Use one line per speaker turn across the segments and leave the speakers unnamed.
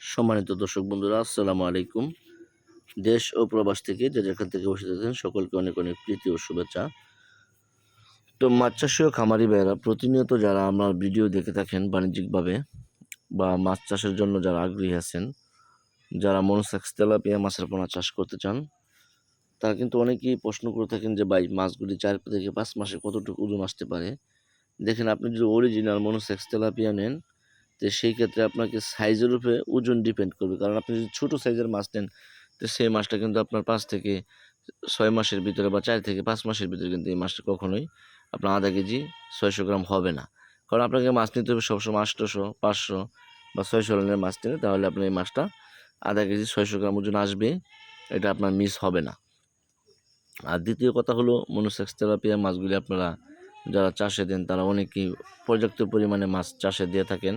সম্মানিত দর্শক বন্ধুরা, আসসালামু আলাইকুম। দেশ ও প্রবাস থেকে যে যেখান থেকে বসে থাকেন সকলকে অনেক অনেক প্রীতি ও শুভেচ্ছা। তো মাছ চাষীয় খামারি ভাইয়েরা, প্রতিনিয়ত যারা আমার ভিডিও দেখে থাকেন বাণিজ্যিকভাবে বা মাছ চাষের জন্য যারা আগ্রহী আছেন, যারা মনোসাক্স তেলাপিয়া মাছের পোনা চাষ করতে চান, তারা কিন্তু অনেকেই প্রশ্ন করে থাকেন যে, ভাই, মাছগুলি চার থেকে পাঁচ মাসে কতটুকু ওজন আসতে পারে? দেখেন, আপনি যদি অরিজিনাল মনোসেক্স তেলাপিয়া নেন তো সেই ক্ষেত্রে আপনাকে সাইজের উপরে ওজন ডিপেন্ড করবে। কারণ আপনি যদি ছোটো সাইজের মাছ নেন, তো সেই মাছটা কিন্তু আপনার পাঁচ থেকে ছয় মাসের ভিতরে বা চার থেকে পাঁচ মাসের ভিতরে কিন্তু এই মাছটা কখনোই আপনার আধা কেজি ছয়শো গ্রাম হবে না। কারণ আপনাকে মাছ নিতে হবে সবসময় আটশোশো পাঁচশো বা ছয়শো রানের মাছ নিলে তাহলে আপনার এই মাছটা আধা কেজি ছয়শো গ্রাম ওজন আসবে, এটা আপনার মিস হবে না। আর দ্বিতীয় কথা হলো মনোসেক্স তেলাপিয়া মাছগুলি আপনারা যারা চাষে দেন, তারা অনেকেই পর্যাপ্ত পরিমাণে মাছ চাষে দিয়ে থাকেন।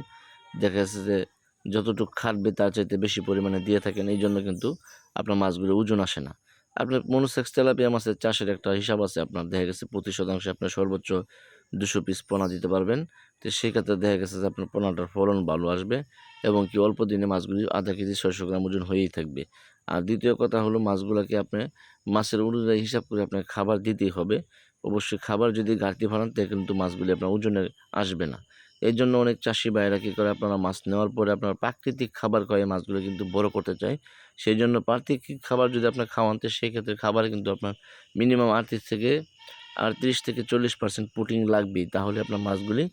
দেখা যাচ্ছে যে যতটুকু খাটবে তার চাইতে বেশি পরিমাণে দিয়ে থাকেন, এই জন্য কিন্তু আপনার মাছগুলো ওজন আসে না। আপনার মনোসেক্স তেলাপিয়া মাছের চাষের একটা হিসাব আছে আপনার, দেখা গেছে প্রতি শতাংশে আপনার সর্বোচ্চ দুশো পিস পোনা দিতে পারবেন। তো সেই ক্ষেত্রে দেখা গেছে যে আপনার পোনাটার ফলন ভালো আসবে এবং কি অল্প দিনে মাছগুলি আধা কেজি ছয়শো গ্রাম ওজন হয়েই থাকবে। আর দ্বিতীয় কথা হলো মাছগুলোকে আপনি মাছের অনুযায়ী হিসাব করে আপনাকে খাবার দিতেই হবে। অবশ্যই খাবার যদি ঘাটতি ফেলান তাহলে কিন্তু মাছগুলি আপনার ওজনে আসবে না। এই জন্য অনেক চাষি ভাইয়েরা কী করে, আপনারা মাছ নেওয়ার পরে আপনার প্রাকৃতিক খাবার খাওয়াই মাছগুলো কিন্তু বড় করতে চায়। সেই জন্য প্রাকৃতিক খাবার যদি আপনার খাওয়ান তো সেই ক্ষেত্রে খাবারে কিন্তু আপনার মিনিমাম আটত্রিশ থেকে আটত্রিশ থেকে চল্লিশ পার্সেন্ট প্রোটিন লাগবেই। তাহলে আপনার মাছগুলি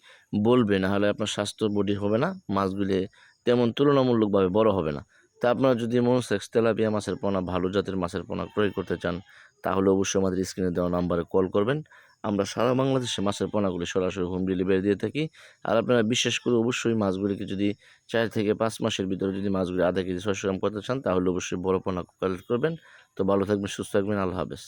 বলবে না হলে আপনার স্বাস্থ্য বডি হবে না, মাছগুলি তেমন তুলনামূলকভাবে বড় হবে না। তা আপনারা যদি মনোসেক্স তেলাপিয়া মাছের পোনা, ভালো জাতের মাছের পোনা ক্রয় করতে চান, তাহলে অবশ্যই আমাদের স্ক্রিনে দেওয়া নাম্বারে কল করবেন। আমরা সারা বাংলাদেশে মাছের পোনাগুলি সরাসরি হোম ডেলিভারি দিয়ে থাকি। আর আপনারা বিশেষ করে অবশ্যই মাছগুলিকে যদি চার থেকে পাঁচ মাসের ভিতরে যদি মাছগুলি আধা কেজি ছয়শো গ্রাম করতে চান, তাহলে অবশ্যই বড় পোনা কালেক্ট করবেন। তো ভালো থাকবেন, সুস্থ থাকবেন, আল্লাহ হাফেজ।